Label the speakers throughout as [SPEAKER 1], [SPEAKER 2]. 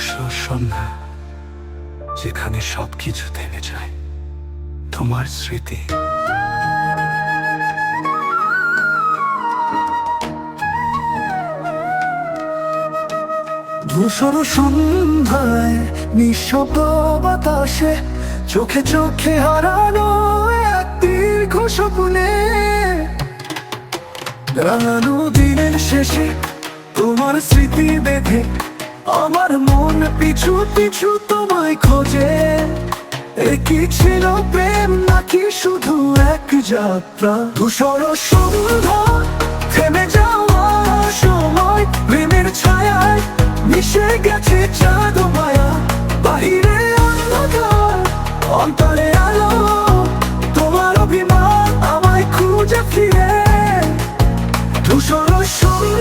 [SPEAKER 1] ধূসর সন্ধ্যা, যেখানে সবকিছু থেমে যায় তোমার স্মৃতি। ধূসর সন্ধ্যায় নিঃশব্দ বাতাসে চোখে চোখে হারানো এক দীর্ঘ স্বপ্নে। রাঙানো দিনের শেষে তোমার স্মৃতি দেখে আমার মন পিছু পিছু তোমায় খোঁজে। কি ছিল প্রেম নাকি শুধু এক যাত্রা? ধূসর সন্ধ্যা থেমে যাওয়া সময়, প্রেমের ছায়ায় মিশে গেছে চাঁদ মায়া। বাহিরে অন্ধকার, অন্তরে আলো, তোমার অভিমান আমায় খুঁজে ফিরে। ধূসর সন্ধ্যায়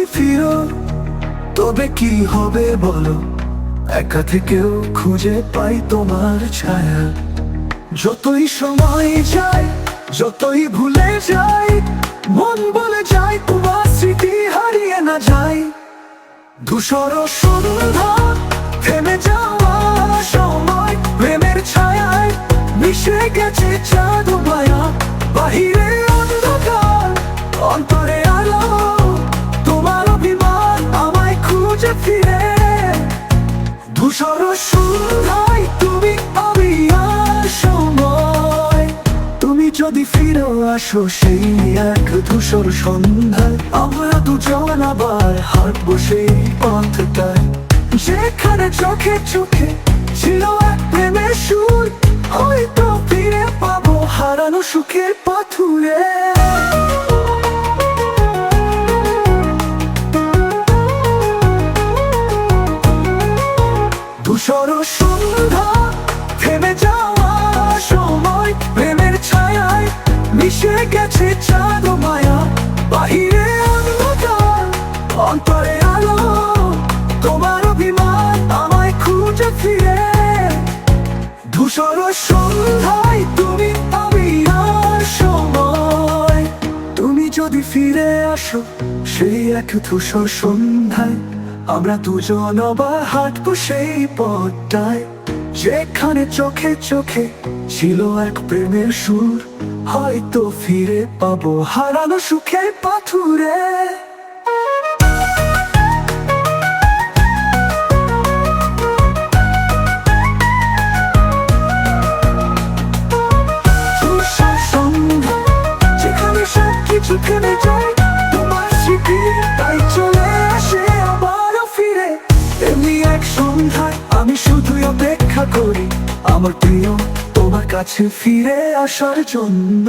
[SPEAKER 1] যদি ফিরো, তবে কি হবে বলো? একা থেকেও খুঁজে পাই তোমার ছায়া। যতই সময় যায়, যতই ভুলে যাই, মন বলে যায় তোমার স্মৃতি হারিয়ে না যায় ধূসর সন্ধ্যা, থেমে যাওয়া সময়, প্রেমের ছায়ায় মিশে গেছে যদি ফিরে আসো সেই এক ধূসর সন্ধ্যায়, আমরা দুজন আবার হাঁটবো সেই পথটায়। যেখানে চোখে চোখে ছিল এক প্রেমের সুর, হয়তো ফিরে পাবো হারানো সুখের পাথুরে। ধূসর সন্ধ্যা থেমে যাওয়া সময়, প্রেমের ছায়ায় মিশে গেছে চাঁদ মায়া। বাহিরে অন্ধকার অন্তরে আলো, তোমার অভিমান আমায় খুঁজে ফিরে। ধূসর সন্ধ্যায় তুমি আমি আর সময়। তুমি যদি ফিরে আসো, সেই এক ধূসর সন্ধ্যায়, আমরা দুজন আবার হাঁটবো সেই পথটায়। যেখানে চোখে চোখে ছিল এক প্রেমের সুর, হয়তো ফিরে পাবো হারানো সুখের পাথুরে। যেখানে সব কিছু থেমে যায় আমার প্রিয় তোমার কাছে ফিরে আসার জন্য।